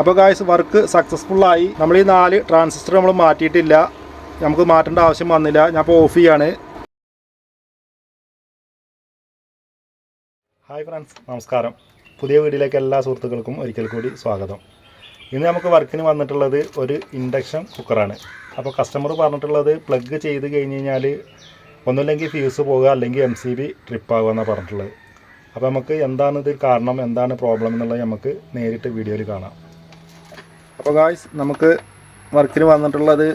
അപ്പോൾ guys work സക്സസ്ഫുള്ളായി നമ്മൾ ഈ നാല് ട്രാൻസിസ്റ്റർ നമ്മൾ മാറ്റിയിട്ടില്ല. നമുക്ക് മാറ്റേണ്ട ആവശ്യം വന്നില്ല. ഞാൻ ഇപ്പോൾ ഓഫ് ചെയ്യാണ്. ഹായ് ഫ്രണ്ട്സ് നമസ്കാരം. പുതിയ വീഡിയോയിലേക്ക് എല്ലാ സുഹൃത്തുക്കൾക്കും ഒരിക്കൽ കൂടി സ്വാഗതം. ഇന്ന് നമുക്ക് വർക്കിന് വന്നിട്ടുള്ളത് ഒരു ഇൻഡക്ഷൻ കുക്കറാണ് അപ്പോൾ കസ്റ്റമർ പറഞ്ഞിട്ടുള്ളത് പ്ലഗ് ചെയ്ത് കഴിഞ്ഞ് കഴിഞ്ഞാൽ ഒന്നുമില്ലെങ്കിൽ ഫ്യൂസ് പോകുക അല്ലെങ്കിൽ എം സി ബി ട്രിപ്പ് ആകുക എന്നാണ് പറഞ്ഞിട്ടുള്ളത്. അപ്പോൾ നമുക്ക് എന്താണ് ഇത് കാരണം എന്താണ് പ്രോബ്ലം എന്നുള്ളത് നമുക്ക് നേരിട്ട് വീഡിയോയിൽ കാണാം. അപ്പോൾ ഗായ്സ് നമുക്ക് വർക്കിന് വന്നിട്ടുള്ളത്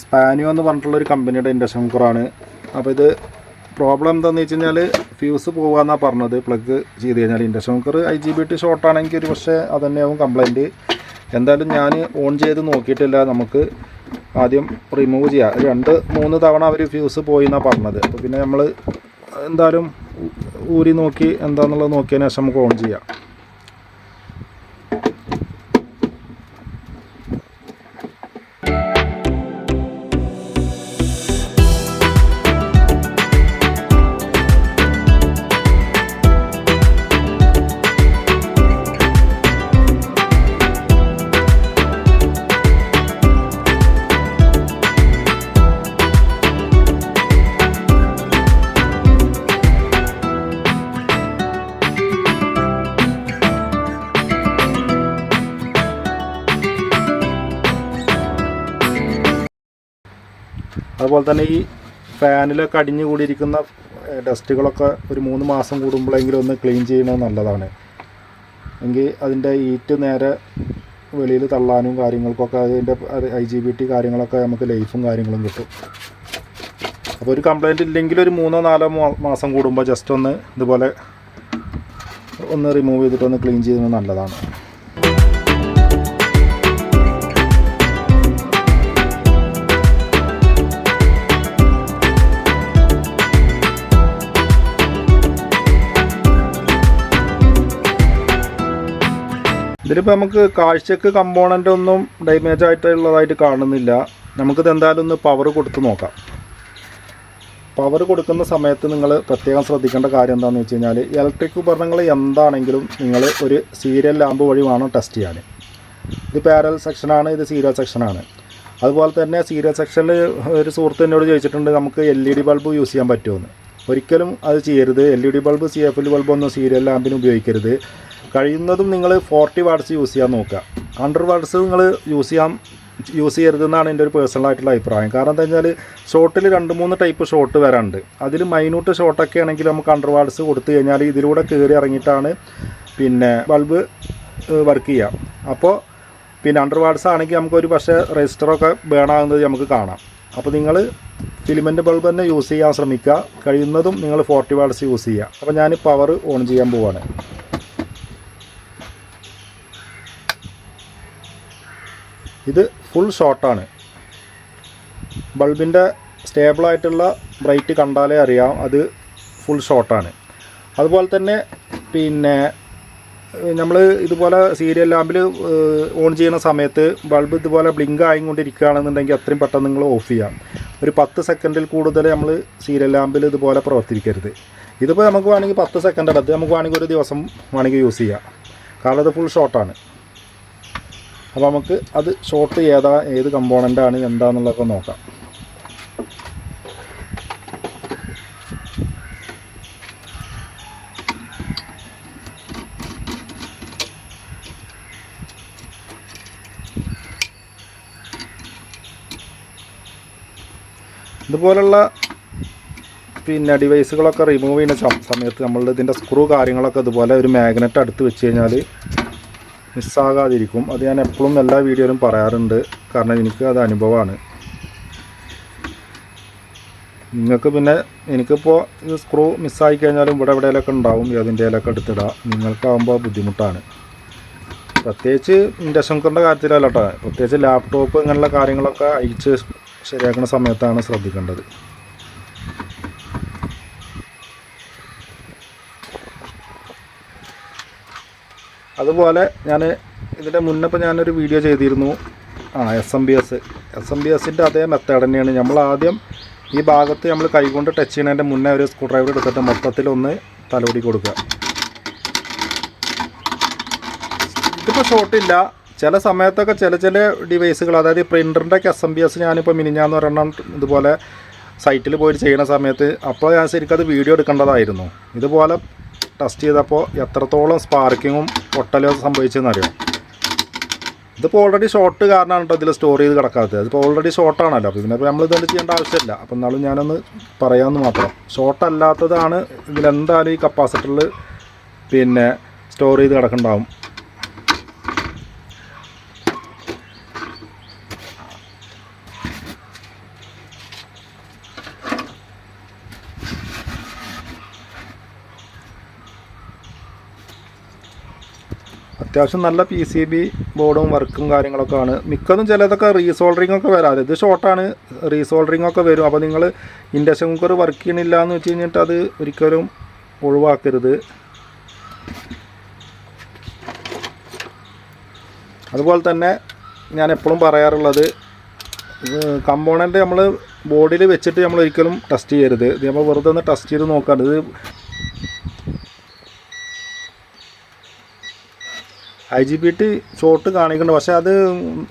സ്പാനിയോ എന്ന് പറഞ്ഞിട്ടുള്ള ഒരു കമ്പനിയുടെ ഇൻഡക്ഷൻ കുക്കറാണ് അപ്പോൾ ഇത് പ്രോബ്ലം എന്താണെന്ന് വെച്ച് കഴിഞ്ഞാൽ ഫ്യൂസ് പോകാമെന്നാണ് പറഞ്ഞത്. പ്ലഗ് ചെയ്ത് കഴിഞ്ഞാൽ induction cooker I G B T short ആണെങ്കിൽ ഒരു പക്ഷേ അത് തന്നെയാവും കംപ്ലൈന്റ് എന്തായാലും ഞാൻ ഓൺ ചെയ്ത് നോക്കിയിട്ടില്ല. നമുക്ക് ആദ്യം റിമൂവ് ചെയ്യാം. രണ്ട് മൂന്ന് തവണ അവർ ഫ്യൂസ് പോയി എന്നാണ് പറഞ്ഞത്. അപ്പോൾ പിന്നെ നമ്മൾ എന്തായാലും ഊരി നോക്കി എന്താണെന്നുള്ളത് നോക്കിയതിന് ശേഷം നമുക്ക് ഓൺ ചെയ്യാം. തന്നെ ഈ ഫാനിലൊക്കെ അടിഞ്ഞു കൂടിയിരിക്കുന്ന ഡസ്റ്റുകളൊക്കെ ഒരു മൂന്ന് മാസം കൂടുമ്പോഴെങ്കിലും ഒന്ന് ക്ലീൻ ചെയ്യണത് നല്ലതാണ്. എങ്കിൽ അതിന്റെ ഈറ്റ് നേരെ വെളിയിൽ തള്ളാനും കാര്യങ്ങൾക്കൊക്കെ അതിന്റെ ഐ ജി ബി ടി കാര്യങ്ങളൊക്കെ നമുക്ക് ലൈഫും കാര്യങ്ങളും കിട്ടും. അപ്പോൾ ഒരു കംപ്ലൈന്റ് ഇല്ലെങ്കിൽ ഒരു മൂന്നോ നാലോ മാസം കൂടുമ്പോൾ ജസ്റ്റ് ഒന്ന് ഇതുപോലെ ഒന്ന് റിമൂവ് ചെയ്തിട്ട് ഒന്ന് ക്ലീൻ ചെയ്യുന്നത് നല്ലതാണ്. ഇതിലിപ്പോൾ നമുക്ക് കാഴ്ചക്ക് കമ്പോണന്റ് ഒന്നും ഡാമേജ് ആയിട്ടുള്ളതായിട്ട് കാണുന്നില്ല. നമുക്കിത് എന്തായാലും ഒന്ന് പവർ കൊടുത്ത് നോക്കാം. പവർ കൊടുക്കുന്ന സമയത്ത് നിങ്ങൾ പ്രത്യേകം ശ്രദ്ധിക്കേണ്ട കാര്യം എന്താണെന്ന് വെച്ച് കഴിഞ്ഞാൽ ഇലക്ട്രിക് ഉപകരണങ്ങൾ എന്താണെങ്കിലും നിങ്ങൾ ഒരു സീരിയൽ ലാമ്പ് വഴി വേണം ടെസ്റ്റ് ചെയ്യാൻ. ഇത് പാരൽ സെക്ഷനാണ് ഇത് സീരിയൽ സെക്ഷനാണ് അതുപോലെ തന്നെ സീരിയൽ സെക്ഷനിൽ ഒരു സുഹൃത്ത് എന്നോട് ചോദിച്ചിട്ടുണ്ട് നമുക്ക് L E D bulb use ചെയ്യാൻ പറ്റുമെന്ന് ഒരിക്കലും അത് ചെയ്യരുത്. L E D bulb C F L ബൾബൊന്നും serial ലാമ്പിന് ഉപയോഗിക്കരുത്. കഴിയുന്നതും നിങ്ങൾ ഫോർട്ടി വാട്ട്സ് യൂസ് ചെയ്യാൻ നോക്കുക. ഹൺഡ്രഡ് വാട്ട്സ് നിങ്ങൾ യൂസ് ചെയ്യാൻ യൂസ് ചെയ്യരുതെന്നാണ് എന്റെ ഒരു പേഴ്സണൽ ആയിട്ടുള്ള അഭിപ്രായം. കാരണം എന്താ വെച്ചാൽ ഷോട്ടിൽ രണ്ട് മൂന്ന് ടൈപ്പ് ഷോട്ട് വരാനുണ്ട്. അതിൽ മൈന്യൂട്ട് ഷോട്ടൊക്കെ ആണെങ്കിൽ നമുക്ക് ഹൺഡ്രഡ് വാട്ട്സ് കൊടുത്തു കഴിഞ്ഞാൽ ഇതിലൂടെ കയറി ഇറങ്ങിയിട്ടാണ് പിന്നെ ബൾബ് വർക്ക് ചെയ്യാം അപ്പോൾ പിന്നെ ഹൺഡ്രഡ് വാട്ട്സ് ആണെങ്കിൽ നമുക്കൊരു പക്ഷേ രജിസ്റ്ററൊക്കെ ആകുന്നത് നമുക്ക് കാണാം. അപ്പോൾ നിങ്ങൾ ഫിലിമെന്റ് ബൾബ് തന്നെ യൂസ് ചെയ്യാൻ ശ്രമിക്കുക. കഴിയുന്നതും നിങ്ങൾ ഫോർട്ടി വാട്ട്സ് യൂസ് ചെയ്യുക. അപ്പോൾ ഞാൻ പവർ ഓൺ ചെയ്യാൻ പോവാണ്. ഇത് ഫുൾ ഷോട്ടാണ് ബൾബിന്റെ സ്റ്റേബിളായിട്ടുള്ള ബ്രൈറ്റ് കണ്ടാലേ അറിയാം അത് ഫുൾ ഷോട്ടാണ് അതുപോലെ തന്നെ പിന്നെ നമ്മൾ ഇതുപോലെ സീരിയൽ ലാമ്പിൽ ഓൺ ചെയ്യുന്ന സമയത്ത് ബൾബ് ഇതുപോലെ ബ്ലിങ്ക് ആയിക്കൊണ്ടിരിക്കുകയാണെന്നുണ്ടെങ്കിൽ അത്രയും പെട്ടെന്ന് നിങ്ങൾ ഓഫ് ചെയ്യാം. ഒരു പത്ത് സെക്കൻഡിൽ കൂടുതൽ നമ്മൾ സീരിയൽ ലാമ്പിൽ ഇതുപോലെ പ്രവർത്തിക്കരുത് ഇതിപ്പോൾ നമുക്ക് വേണമെങ്കിൽ പത്ത് സെക്കൻഡ് എടുത്ത് നമുക്ക് വേണമെങ്കിൽ ഒരു ദിവസം വേണമെങ്കിൽ യൂസ് ചെയ്യാം. കാരണം ഇത് ഫുൾ ഷോട്ടാണ് അപ്പോൾ നമുക്ക് അത് ഷോർട്ട് ഏതാ ഏത് കമ്പോണന്റാണ് എന്താണെന്നുള്ളതൊക്കെ നോക്കാം. ഇതുപോലുള്ള പിന്നെ ഡിവൈസുകളൊക്കെ റിമൂവ് ചെയ്യുന്ന സമയത്ത് നമ്മൾ ഇതിന്റെ സ്ക്രൂ കാര്യങ്ങളൊക്കെ ഇതുപോലെ ഒരു മാഗ്നറ്റ് അടുത്ത് വെച്ച് കഴിഞ്ഞാൽ മിസ്സാകാതിരിക്കും. അത് ഞാൻ എപ്പോഴും എല്ലാ വീഡിയോയിലും പറയാറുണ്ട്. കാരണം എനിക്ക് അത് അനുഭവമാണ്. നിങ്ങൾക്ക് പിന്നെ എനിക്കിപ്പോൾ ഇത് സ്ക്രൂ മിസ്സായി കഴിഞ്ഞാലും ഇവിടെ എവിടെയെങ്കിലൊക്കെ ഉണ്ടാവും ഏതിന്റെയിലൊക്കെ എടുത്തിടുക നിങ്ങൾക്കാവുമ്പോൾ ബുദ്ധിമുട്ടാണ്. പ്രത്യേകിച്ച് ഇൻഡക്ഷൻ കുക്കറിന്റെ കാര്യത്തിലല്ല കേട്ടോ പ്രത്യേകിച്ച് ലാപ്ടോപ്പ് ഇങ്ങനെയുള്ള കാര്യങ്ങളൊക്കെ അയച്ച് ശരിയാക്കുന്ന സമയത്താണ് ശ്രദ്ധിക്കേണ്ടത്. അതുപോലെ ഞാൻ ഇതിന്റെ മുന്നപ്പം ഞാനൊരു വീഡിയോ ചെയ്തിരുന്നു. ആ S M B S S M B എസിന്റെ അതേ മെത്തേഡ് തന്നെയാണ്. നമ്മൾ ആദ്യം ഈ ഭാഗത്ത് നമ്മൾ കൈകൊണ്ട് ടച്ച് ചെയ്യുന്നതിന്റെ മുന്നേ ഒരു സ്ക്രൂ ഡ്രൈവർ എടുത്തിട്ട് മൊത്തത്തിലൊന്ന് തലോടി കൊടുക്കുക. ഇതിപ്പോൾ ഷോട്ടില്ല ചില സമയത്തൊക്കെ ചില ചില ഡിവൈസുകൾ അതായത് പ്രിന്ററിന്റെ ഒക്കെ എസ് എം ബി എസ് ഞാനിപ്പോൾ മിനിഞ്ഞാന്ന് ഒരെണ്ണം ഇതുപോലെ സൈറ്റിൽ പോയിട്ട് ചെയ്യുന്ന സമയത്ത് അപ്പോൾ ഞാൻ ശരിക്കും അത് വീഡിയോ എടുക്കേണ്ടതായിരുന്നു. ഇതുപോലെ ടെസ്റ്റ് ചെയ്തപ്പോൾ എത്രത്തോളം സ്പാർക്കിങ്ങും പൊട്ടലും സംഭവിച്ചതെന്നറിയാം ഇതിപ്പോൾ ഓൾറെഡി ഷോർട്ട് കാരണമാണ് കേട്ടോ ഇതിൽ സ്റ്റോർ ചെയ്ത് കിടക്കാത്തത്. അതിപ്പോൾ ഓൾറെഡി ഷോർട്ടാണല്ലോ അപ്പോൾ പിന്നെ നമ്മൾ ഇതൊന്നും ചെയ്യേണ്ട ആവശ്യമില്ല. അപ്പോൾ എന്നാലും ഞാനൊന്ന് പറയാമെന്ന് മാത്രം. ഷോർട്ട് അല്ലാത്തതാണ് ഇതിലെന്തായാലും ഈ കപ്പാസിറ്ററിൽ പിന്നെ സ്റ്റോർ ചെയ്ത് കിടക്കുന്നുണ്ടാവും അത്യാവശ്യം നല്ല പി സി ബി ബോർഡും വർക്കും കാര്യങ്ങളൊക്കെ ആണ് മിക്കതും ചിലതൊക്കെ റീസോൾഡറിങ് ഒക്കെ വരാം. ഇത് ഷോർട്ടാണ് റീസോൾഡറിങ് ഒക്കെ വരും. അപ്പോൾ നിങ്ങൾ ഇൻഡക്ഷൻ കുക്കർ വർക്ക് ചെയ്യണില്ല എന്ന് വെച്ച് കഴിഞ്ഞിട്ട് അത് ഒരിക്കലും ഒഴിവാക്കരുത്. അതുപോലെ തന്നെ ഞാൻ എപ്പോഴും പറയാറുള്ളത് കമ്പോണന്റ് നമ്മൾ ബോഡിയിൽ വെച്ചിട്ട് നമ്മൾ ഒരിക്കലും ടെസ്റ്റ് ചെയ്യരുത്. ഇത് നമ്മൾ വെറുതെ ഒന്ന് ടെസ്റ്റ് ചെയ്ത് നോക്കാറുണ്ട് ഇത് I G B T short കാണിക്കുന്നുണ്ട്. പക്ഷേ അത്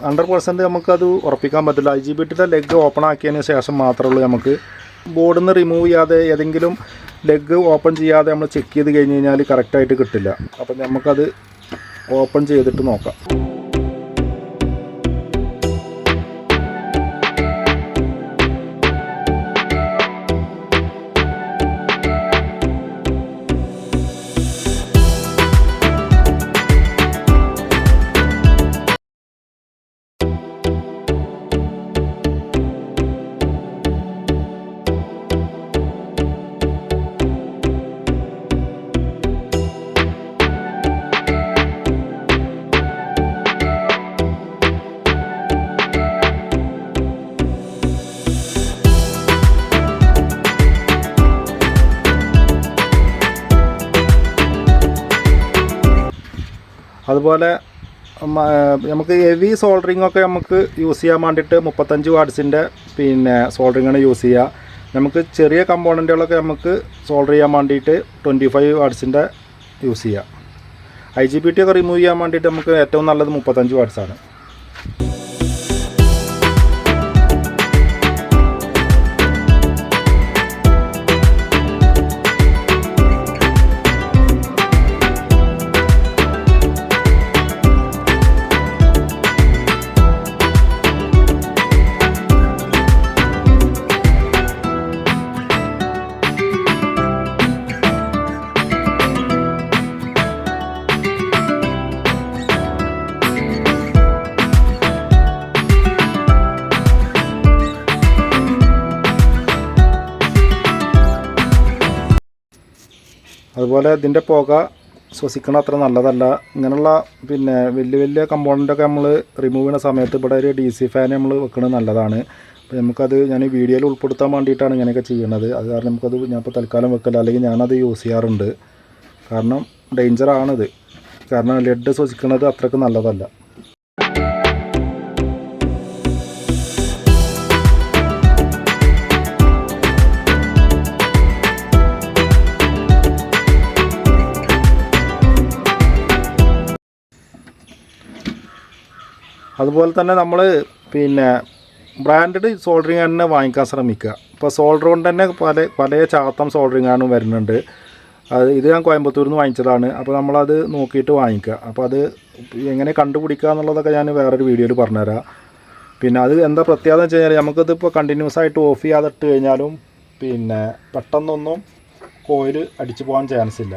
ഹൺഡ്രഡ് പെർസെന്റ് നമുക്കത് ഉറപ്പിക്കാൻ പറ്റില്ല. ഐ ജി ബി ടിയുടെ ലെഗ് ഓപ്പൺ ആക്കിയതിന് ശേഷം മാത്രമേ ഉള്ളൂ നമുക്ക്. ബോർഡിൽ നിന്ന് റിമൂവ് ചെയ്യാതെ ഏതെങ്കിലും ലെഗ് ഓപ്പൺ ചെയ്യാതെ നമ്മൾ ചെക്ക് ചെയ്ത് കഴിഞ്ഞ് കഴിഞ്ഞാൽ കറക്റ്റായിട്ട് കിട്ടില്ല. അപ്പം നമുക്കത് ഓപ്പൺ ചെയ്തിട്ട് നോക്കാം. അതുപോലെ നമുക്ക് ഹെവി സോൾഡറിങ് ഒക്കെ നമുക്ക് യൂസ് ചെയ്യാൻ വേണ്ടിയിട്ട് മുപ്പത്തഞ്ച് വാട്സിന്റെ പിന്നെ സോൾഡറിങ്ങാണ് യൂസ് ചെയ്യുക. നമുക്ക് ചെറിയ കമ്പോണന്റുകളൊക്കെ നമുക്ക് സോൾഡർ ചെയ്യാൻ വേണ്ടിയിട്ട് ട്വന്റി ഫൈവ് വാട്സിന്റെ യൂസ് ചെയ്യുക. ഐ ജി ബി ടി ഒക്കെ റിമൂവ് ചെയ്യാൻ വേണ്ടിയിട്ട് നമുക്ക് ഏറ്റവും നല്ലത് മുപ്പത്തഞ്ച് വാട്സാണ് അതുപോലെ ഇതിന്റെ പുക ശ്വസിക്കണ അത്ര നല്ലതല്ല. ഇങ്ങനെയുള്ള പിന്നെ വലിയ വലിയ കമ്പോണന്റൊക്കെ നമ്മൾ റിമൂവ് ചെയ്യുന്ന സമയത്ത് ഇവിടെ ഒരു ഡി സി ഫാൻ നമ്മൾ വെക്കുന്നത് നല്ലതാണ്. അപ്പോൾ നമുക്കത് ഞാൻ ഈ വീഡിയോയിൽ ഉൾപ്പെടുത്താൻ വേണ്ടിയിട്ടാണ് ഇങ്ങനെയൊക്കെ ചെയ്യണത്. അത് കാരണം നമുക്കത് ഞാനിപ്പോൾ തൽക്കാലം വെക്കില്ല അല്ലെങ്കിൽ ഞാനത് യൂസ് ചെയ്യാറുണ്ട്. കാരണം ഡേഞ്ചറാണിത് കാരണം ലെഡ് ശ്വസിക്കുന്നത് അത്രയ്ക്ക് നല്ലതല്ല. അതുപോലെ തന്നെ നമ്മൾ പിന്നെ ബ്രാൻഡഡ് സോൾഡറിങ് തന്നെ വാങ്ങിക്കാൻ ശ്രമിക്കുക. ഇപ്പോൾ സോൾഡർ കൊണ്ട് തന്നെ പല പല ചാത്തം സോൾഡറിങ് ആണ് വരുന്നുണ്ട്. അത് ഇത് ഞാൻ കോയമ്പത്തൂരിൽ നിന്ന് വാങ്ങിച്ചതാണ്. അപ്പോൾ നമ്മളത് നോക്കിയിട്ട് വാങ്ങിക്കുക. അപ്പോൾ അത് എങ്ങനെ കണ്ടുപിടിക്കുക എന്നുള്ളതൊക്കെ ഞാൻ വേറൊരു വീഡിയോയിൽ പറഞ്ഞുതരാം. പിന്നെ അത് എന്താ പ്രത്യേകത എന്ന് വെച്ച് കഴിഞ്ഞാൽ നമുക്കതിപ്പോൾ കണ്ടിന്യൂസ് ആയിട്ട് ഓഫ് ചെയ്യാതെ ഇട്ട് കഴിഞ്ഞാലും പിന്നെ പെട്ടെന്നൊന്നും കോയിൽ അടിച്ചു പോകാൻ ചാൻസ് ഇല്ല.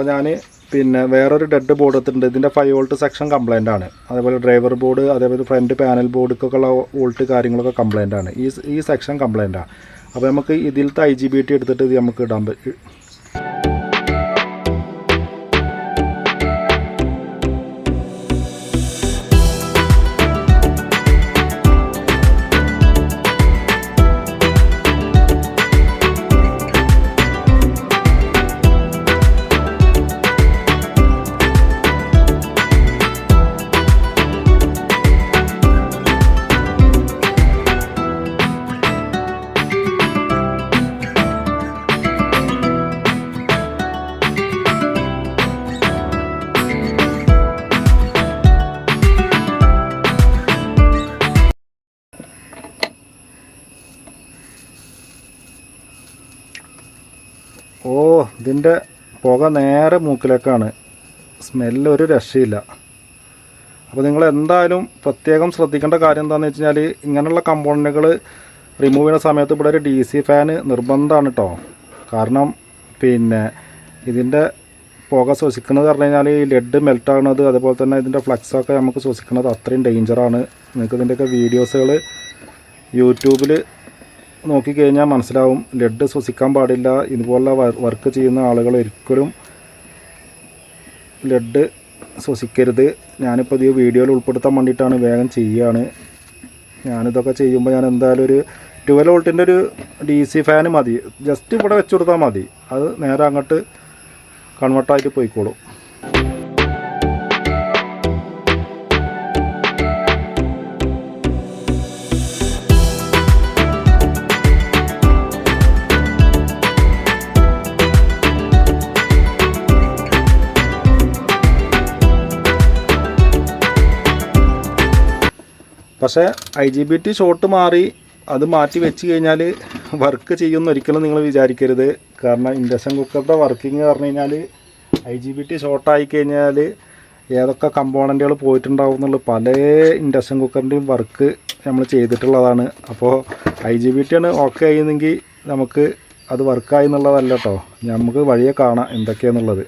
അപ്പോൾ ഞാൻ പിന്നെ വേറൊരു ഡെഡ് ബോർഡ് എടുത്തിട്ടുണ്ട്. ഇതിന്റെ ഫൈവ് വോൾട്ട് സെക്ഷൻ കംപ്ലൈന്റ് ആണ്. അതേപോലെ ഡ്രൈവർ ബോർഡ് അതേപോലെ ഫ്രണ്ട് പാനൽ ബോർഡൊക്കെ ഉള്ള വോൾട്ട് കാര്യങ്ങളൊക്കെ കംപ്ലൈന്റ് ആണ്. ഈ ഈ സെക്ഷൻ കംപ്ലൈന്റാണ് അപ്പോൾ നമുക്ക് ഇതിലത്തെ ഐ ജി ബി ടി എടുത്തിട്ട് ഇത് നമുക്ക് ഇടാൻ പറ്റും പുക നേരെ മൂക്കിലേക്കാണ്. സ്മെല്ല് ഒരു രക്ഷയില്ല. അപ്പോൾ നിങ്ങൾ എന്തായാലും പ്രത്യേകം ശ്രദ്ധിക്കേണ്ട കാര്യം എന്താണെന്ന് വെച്ച് കഴിഞ്ഞാൽ ഇങ്ങനെയുള്ള കമ്പോണന്റുകൾ റിമൂവ് ചെയ്യുന്ന സമയത്ത് ഇവിടെ ഒരു ഡി സി ഫാന് നിർബന്ധമാണ് കേട്ടോ കാരണം പിന്നെ ഇതിന്റെ പുക ശ്വസിക്കുന്നത് പറഞ്ഞു കഴിഞ്ഞാൽ ഈ ലെഡ് മെൽറ്റ് ആകുന്നത് അതുപോലെ തന്നെ ഇതിന്റെ ഫ്ലക്സൊക്കെ നമുക്ക് ശ്വസിക്കുന്നത് അത്രയും ഡേഞ്ചറാണ് നിങ്ങൾക്ക് ഇതിന്റെയൊക്കെ വീഡിയോസുകൾ യൂട്യൂബിൽ നോക്കിക്കഴിഞ്ഞാൽ മനസ്സിലാവും. ലെഡ് ശ്വസിക്കാൻ പാടില്ല. ഇതുപോലുള്ള വർക്ക് ചെയ്യുന്ന ആളുകൾ ഒരിക്കലും ലെഡ് ശ്വസിക്കരുത്. ഞാനിപ്പോൾ ഇത് വീഡിയോയിൽ ഉൾപ്പെടുത്താൻ വേണ്ടിയിട്ടാണ് വേഗം ചെയ്യുകയാണ് ഞാനിതൊക്കെ ചെയ്യുമ്പോൾ ഞാൻ എന്തായാലും ഒരു ട്വൽവ് വോൾട്ടിന്റെ ഒരു ഡി സി ഫാന് മതി. ജസ്റ്റ് ഇവിടെ വെച്ച് കൊടുത്താൽ മതി. അത് നേരെ അങ്ങോട്ട് കൺവെർട്ടായിട്ട് പോയിക്കോളും. പക്ഷേ I G B T short മാറി അത് മാറ്റി വെച്ച് കഴിഞ്ഞാൽ വർക്ക് ചെയ്യുമെന്ന് ഒരിക്കലും നിങ്ങൾ വിചാരിക്കരുത്. കാരണം ഇൻഡക്ഷൻ കുക്കറുടെ വർക്കിംഗ് പറഞ്ഞു കഴിഞ്ഞാൽ ഐ ജി ബി ടി ഷോർട്ടായി കഴിഞ്ഞാൽ ഏതൊക്കെ കമ്പോണന്റുകൾ പോയിട്ടുണ്ടാവും എന്നുള്ള പല ഇൻഡക്ഷൻ കുക്കറിന്റെയും വർക്ക് നമ്മൾ ചെയ്തിട്ടുള്ളതാണ്. അപ്പോൾ ഐ ജി ബി ടി ആണ് ഓക്കെ ആയിരുന്നെങ്കിൽ നമുക്ക് അത് വർക്കായി എന്നുള്ളതല്ല കേട്ടോ നമുക്ക് വഴിയെ കാണാം എന്തൊക്കെയാണെന്നുള്ളത്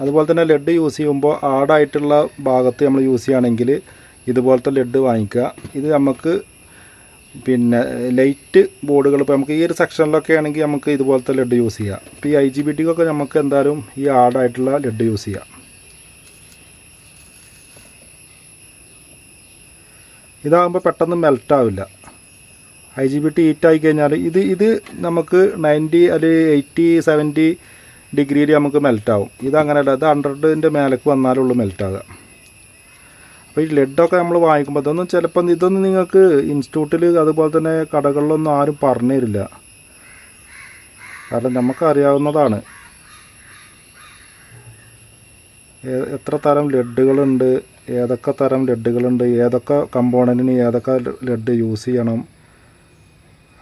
അതുപോലെ തന്നെ ലെഡ് യൂസ് ചെയ്യുമ്പോൾ ആഡായിട്ടുള്ള ഭാഗത്ത് നമ്മൾ യൂസ് ചെയ്യുകയാണെങ്കിൽ ഇതുപോലത്തെ ലെഡ് വാങ്ങിക്കുക. ഇത് നമുക്ക് പിന്നെ ലൈറ്റ് ബോർഡുകൾ ഇപ്പോൾ നമുക്ക് ഈ ഒരു സെക്ഷനിലൊക്കെ ആണെങ്കിൽ നമുക്ക് ഇതുപോലത്തെ ലെഡ് യൂസ് ചെയ്യാം. ഇപ്പോൾ ഈ ഐ ജി ബി ടിക്കൊക്കെ നമുക്ക് എന്തായാലും ഈ ആഡായിട്ടുള്ള ലെഡ് യൂസ് ചെയ്യാം. ഇതാകുമ്പോൾ പെട്ടെന്ന് മെൽട്ടാവില്ല I G B T heat ആയി കഴിഞ്ഞാൽ ഇത് ഇത് നമുക്ക് നയന്റി അല്ലെങ്കിൽ എയ്റ്റി സെവന്റി ഡിഗ്രിയിൽ നമുക്ക് മെൽറ്റാവും ഇത് അങ്ങനെയല്ല ഇത് ഹൺഡ്രഡിന്റെ മേലേക്ക് വന്നാലേ ഉള്ളൂ മെൽറ്റാകുക അപ്പോൾ ഈ ലെഡൊക്കെ നമ്മൾ വാങ്ങിക്കുമ്പോൾ ഇതൊന്നും ചിലപ്പം ഇതൊന്നും നിങ്ങൾക്ക് ഇൻസ്റ്റിറ്റ്യൂട്ടിൽ അതുപോലെ തന്നെ കടകളിലൊന്നും ആരും പറഞ്ഞു തരില്ല. കാരണം നമുക്കറിയാവുന്നതാണ്. എത്ര തരം ലെഡുകളുണ്ട് ഏതൊക്കെ തരം ലെഡുകളുണ്ട് ഏതൊക്കെ കമ്പോണന്റിന് ഏതൊക്കെ ലെഡ് യൂസ് ചെയ്യണം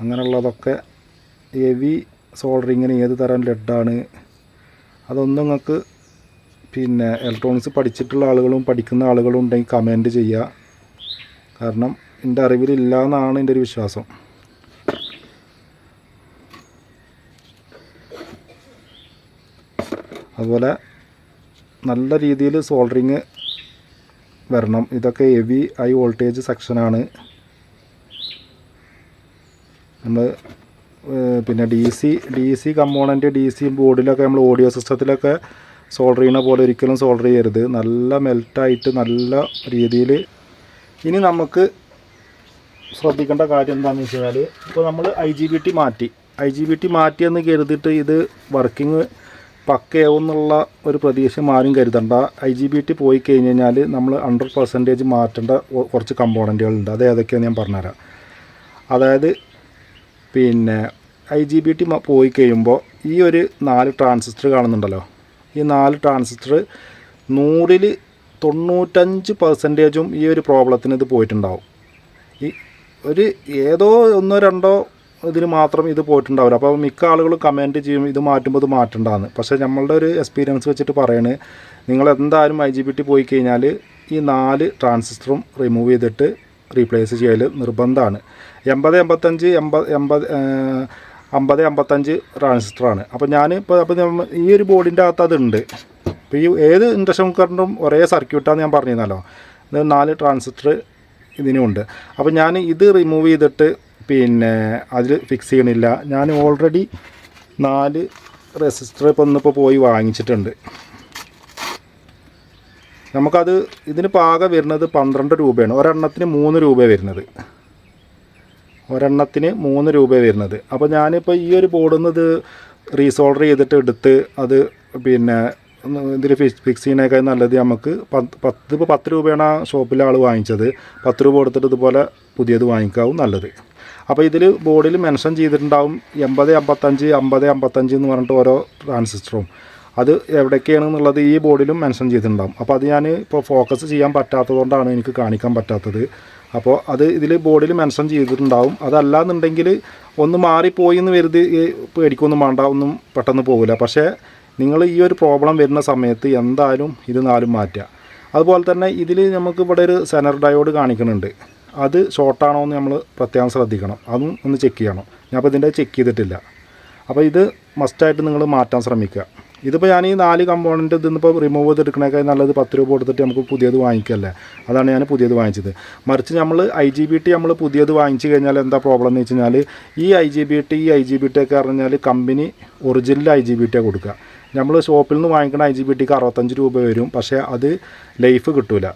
അങ്ങനെയുള്ളതൊക്കെ. ഹെവി സോൾഡറിങ്ങിന് ഏത് തരം ലെഡാണ് അതൊന്നും നിങ്ങൾക്ക് പിന്നെ ഇലക്ട്രോണിക്സ് പഠിച്ചിട്ടുള്ള ആളുകളും പഠിക്കുന്ന ആളുകളും ഉണ്ടെങ്കിൽ കമന്റ് ചെയ്യുക. കാരണം എന്റെ അറിവിലില്ല എന്നാണ് എന്റെ ഒരു വിശ്വാസം. അതുപോലെ നല്ല രീതിയിൽ സോൾഡറിങ് വരണം. ഇതൊക്കെ ഹെവി ഹൈ വോൾട്ടേജ് സെക്ഷനാണ് നമ്മൾ പിന്നെ D C D C component D C ബോർഡിലൊക്കെ നമ്മൾ ഓഡിയോ സിസ്റ്റത്തിലൊക്കെ സോൾഡർ ചെയ്യുന്ന പോലെ ഒരിക്കലും സോൾഡർ ചെയ്യരുത്. നല്ല മെൽറ്റായിട്ട് നല്ല രീതിയിൽ ഇനി നമുക്ക് ശ്രദ്ധിക്കേണ്ട കാര്യം എന്താണെന്ന് വെച്ച് കഴിഞ്ഞാൽ ഇപ്പോൾ നമ്മൾ ഐ ജി ബി ടി മാറ്റി. ഐ ജി ബി ടി മാറ്റിയെന്ന് കരുതിയിട്ട് ഇത് വർക്കിംഗ് പക്കയാവും എന്നുള്ള ഒരു പ്രതീക്ഷ ആരും കരുതണ്ട. ഐ ജി ബി ടി പോയി കഴിഞ്ഞ് കഴിഞ്ഞാൽ നമ്മൾ ഹൺഡ്രഡ് പെർസെന്റേജ് മാറ്റേണ്ട കുറച്ച് കമ്പോണന്റുകളുണ്ട് അത് ഏതൊക്കെയാണെന്ന് ഞാൻ പറഞ്ഞുതരാം. അതായത് പിന്നെ ഐ ജി ബി ടി പോയി കഴിയുമ്പോൾ ഈ ഒരു നാല് ട്രാൻസിസ്റ്റർ കാണുന്നുണ്ടല്ലോ. ഈ നാല് ട്രാൻസിസ്റ്റർ നൂറിൽ തൊണ്ണൂറ്റഞ്ച് പെർസെന്റേജും ഈ ഒരു പ്രോബ്ലത്തിന് ഇത് പോയിട്ടുണ്ടാവും. ഈ ഒരു ഏതോ ഒന്നോ രണ്ടോ ഇതിന് മാത്രം ഇത് പോയിട്ടുണ്ടാവില്ല. അപ്പോൾ മിക്ക ആളുകളും കമന്റ് ചെയ്യും ഇത് മാറ്റുമ്പോൾ ഇത് മാറ്റണ്ടാന്ന്. പക്ഷേ നമ്മളുടെ ഒരു എക്സ്പീരിയൻസ് വെച്ചിട്ട് പറയണ് നിങ്ങൾ എന്തായാലും ഐ ജി ബി ടി പോയി കഴിഞ്ഞാൽ ഈ നാല് ട്രാൻസിസ്റ്ററും റിമൂവ് ചെയ്തിട്ട് റീപ്ലേസ് ചെയ്യൽ നിർബന്ധമാണ്. എൺപത് എൺപത്തഞ്ച് എൺപത് എൺപത് അമ്പത് അമ്പത്തഞ്ച് ട്രാൻസിസ്റ്ററാണ്. അപ്പോൾ ഞാൻ ഇപ്പോൾ അപ്പോൾ ഈ ഒരു ബോർഡിന്റെ അകത്ത് അതുണ്ട്. ഇപ്പോൾ ഈ ഏത് ഇൻഡക്ഷൻ കുക്കറിനും ഒരേ സർക്യൂട്ടാന്ന് ഞാൻ പറഞ്ഞിരുന്നല്ലോ. ഇത് നാല് ട്രാൻസിസ്റ്റർ ഇതിനുമുണ്ട് അപ്പോൾ ഞാൻ ഇത് റിമൂവ് ചെയ്തിട്ട് പിന്നെ അതിൽ ഫിക്സ് ചെയ്യണില്ല. ഞാൻ ഓൾറെഡി നാല് റെസിസ്റ്റർ ഇപ്പോൾ ഇന്നിപ്പോൾ പോയി വാങ്ങിച്ചിട്ടുണ്ട്. നമുക്കത് ഇതിന് പാക വരുന്നത് പന്ത്രണ്ട് രൂപയാണ്. ഒരെണ്ണത്തിന് മൂന്ന് രൂപ വരുന്നത്. ഒരെണ്ണത്തിന് മൂന്ന് രൂപ വരുന്നത്. അപ്പോൾ ഞാനിപ്പോൾ ഈ ഒരു ബോർഡിൽ നിന്ന് ഇത് റീസോൾഡർ ചെയ്തിട്ട് എടുത്ത് അത് പിന്നെ ഇതിൽ ഫിക്സ് ഫിക്സ് ചെയ്യുന്നതിനേക്കാൾ നല്ലത് നമുക്ക് പത്ത് പത്ത് ഇപ്പോൾ പത്ത് രൂപയാണ് ആ ഷോപ്പിലെ ആൾ വാങ്ങിച്ചത്. പത്ത് രൂപ കൊടുത്തിട്ട് ഇതുപോലെ പുതിയത് വാങ്ങിക്കാവും നല്ലത്. അപ്പോൾ ഇതിൽ ബോർഡിൽ മെൻഷൻ ചെയ്തിട്ടുണ്ടാവും എൺപത് അമ്പത്തഞ്ച് അമ്പത് അമ്പത്തഞ്ച് എന്ന് പറഞ്ഞിട്ട് ഓരോ ട്രാൻസിസ്റ്ററും അത് എവിടേക്കാണെന്നുള്ളത് ഈ ബോർഡിലും മെൻഷൻ ചെയ്തിട്ടുണ്ടാകും അപ്പോൾ അത് ഞാൻ ഇപ്പോൾ ഫോക്കസ് ചെയ്യാൻ പറ്റാത്തതുകൊണ്ടാണ് എനിക്ക് കാണിക്കാൻ പറ്റാത്തത്. അപ്പോൾ അത് ഇതിൽ ബോർഡിൽ മെൻഷൻ ചെയ്തിട്ടുണ്ടാവും. അതല്ലാന്നുണ്ടെങ്കിൽ ഒന്ന് മാറിപ്പോയി എന്ന് വരുത് പേടിക്കൊന്നും വേണ്ട ഒന്നും പെട്ടെന്ന് പോകില്ല പക്ഷേ നിങ്ങൾ ഈ ഒരു പ്രോബ്ലം വരുന്ന സമയത്ത് എന്തായാലും ഇത് നാലും മാറ്റുക അതുപോലെ തന്നെ ഇതിൽ നമുക്ക് ഇവിടെ ഒരു സെനർ ഡയോഡ് കാണിക്കുന്നുണ്ട് അത് ഷോർട്ടാണോ എന്ന് നമ്മൾ പ്രത്യേകം ശ്രദ്ധിക്കണം. അതും ഒന്ന് ചെക്ക് ചെയ്യണം. ഞാൻ അപ്പോൾ ഇതിന്റെ ചെക്ക് ചെയ്തിട്ടില്ല. അപ്പോൾ ഇത് മസ്റ്റായിട്ട് നിങ്ങൾ മാറ്റാൻ ശ്രമിക്കുക ഇതിപ്പോൾ ഞാൻ ഈ നാല് കമ്പോണന്റ് ഇതിന്നിപ്പോൾ റിമൂവ് ചെയ്തെടുക്കണേക്കാൾ നല്ലത് പത്ത് രൂപ കൊടുത്തിട്ട് നമുക്ക് പുതിയത് വാങ്ങിക്കല്ലേ? അതാണ് ഞാൻ പുതിയത് വാങ്ങിച്ചത്. മറിച്ച് നമ്മൾ ഐ ജി ബി ടി നമ്മൾ പുതിയത് വാങ്ങിച്ചു കഴിഞ്ഞാൽ എന്താ പ്രോബ്ലം എന്ന് വെച്ച് കഴിഞ്ഞാൽ ഈ ഐ ജി ബി ടി ഈ ഐ ജി ബി ടി ഒക്കെ പറഞ്ഞാൽ company original I G B T കൊടുക്കുക. നമ്മൾ ഷോപ്പിൽ നിന്ന് വാങ്ങിക്കുന്ന ഐ ജി ബി ടിക്ക് അറുപത്തഞ്ച് രൂപ വരും. പക്ഷേ അത് ലൈഫ് കിട്ടൂല.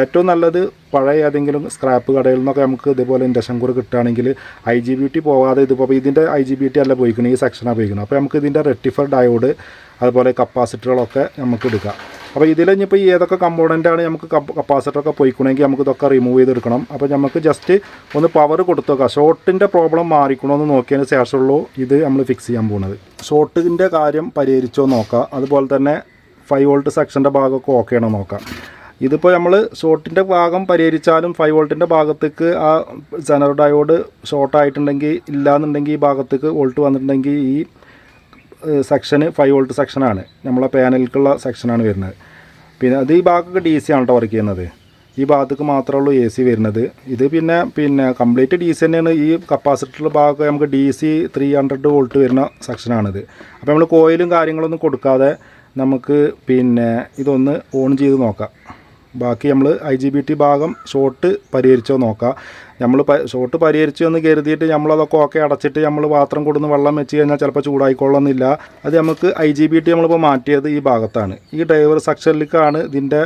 ഏറ്റവും നല്ലത് പഴയ ഏതെങ്കിലും സ്ക്രാപ്പ് കടയിൽ നിന്നൊക്കെ നമുക്ക് ഇതുപോലെ ഇൻഡക്ഷൻ കൂടെ കിട്ടുകയാണെങ്കിൽ ഐ ജി ബി ടി പോകാതെ ഇതിപ്പോൾ ഇതിന്റെ ഐ ജി ബി ടി അല്ല പോയിക്കുന്നത് ഈ സെക്ഷനാണ് പോയിക്കുന്നത് അപ്പോൾ നമുക്ക് ഇതിന്റെ റെക്ടിഫർ ഡയോഡ് അതുപോലെ കപ്പാസിറ്ററുകളൊക്കെ നമുക്ക് എടുക്കാം. അപ്പോൾ ഇതിൽ ഇനിയിപ്പോൾ ഏതൊക്കെ കമ്പോണന്റാണ് നമുക്ക് കപ്പാസിറ്ററൊക്കെ പോയിക്കണമെങ്കിൽ നമുക്ക് ഇതൊക്കെ റിമൂവ് ചെയ്തെടുക്കണം. അപ്പോൾ നമുക്ക് ജസ്റ്റ് ഒന്ന് പവർ കൊടുത്തേക്കാം ഷോർട്ടിന്റെ പ്രോബ്ലം മാറിക്കണമെന്ന് നോക്കിയതിന് ശേഷമുള്ളൂ ഇത് നമ്മൾ ഫിക്സ് ചെയ്യാൻ പോകുന്നത് ഷോർട്ടിന്റെ കാര്യം പരിഹരിച്ചോ നോക്കാം. അതുപോലെ തന്നെ ഫൈവ് വോൾട്ട് സെക്ഷന്റെ ഭാഗമൊക്കെ ആണോ നോക്കാം. ഇതിപ്പോൾ നമ്മൾ ഷോർട്ടിന്റെ ഭാഗം പരിഹരിച്ചാലും ഫൈവ് വോൾട്ടിന്റെ ഭാഗത്തേക്ക് ആ ജനറൽ ഡയോഡ് ഷോർട്ടായിട്ടുണ്ടെങ്കിൽ ഇല്ലയെന്നുണ്ടെങ്കിൽ ഈ ഭാഗത്തേക്ക് വോൾട്ട് വന്നിട്ടുണ്ടെങ്കിൽ ഈ സെക്ഷന് ഫൈവ് വോൾട്ട് സെക്ഷനാണ് നമ്മളെ പാനലിലേക്കുള്ള സെക്ഷനാണ് വരുന്നത്. പിന്നെ അത് ഈ ഭാഗമൊക്കെ ഡി സി ആണ് കേട്ടോ വർക്ക് ചെയ്യുന്നത്. ഈ ഭാഗത്തേക്ക് മാത്രമേ ഉള്ളൂ എ സി വരുന്നത്. ഇത് പിന്നെ പിന്നെ കംപ്ലീറ്റ് ഡി സി തന്നെയാണ്. ഈ കപ്പാസിറ്ററിന്റെ ഭാഗമൊക്കെ നമുക്ക് D C three hundred volt വരുന്ന സെക്ഷനാണിത് അപ്പോൾ നമ്മൾ കോയിലും കാര്യങ്ങളൊന്നും കൊടുക്കാതെ നമുക്ക് പിന്നെ ഇതൊന്ന് ഓൺ ചെയ്ത് നോക്കാം. ബാക്കി നമ്മൾ ഐ ജി ബി ടി ഭാഗം ഷോർട്ട് പരിഹരിച്ചോ നോക്കാം. നമ്മൾ ഷോർട്ട് പരിഹരിച്ചു എന്ന് കരുതിയിട്ട് നമ്മളതൊക്കെ ഓക്കെ അടച്ചിട്ട് നമ്മൾ പാത്രം കൊടുന്ന് വെള്ളം വെച്ച് കഴിഞ്ഞാൽ ചിലപ്പോൾ ചൂടായിക്കൊള്ളുന്നില്ല. അത് നമുക്ക് ഐ ജി ബി ടി നമ്മളിപ്പോൾ മാറ്റിയത് ഈ ഭാഗത്താണ്. ഈ ഡ്രൈവർ സെക്ഷനിലേക്കാണ് ഇതിന്റെ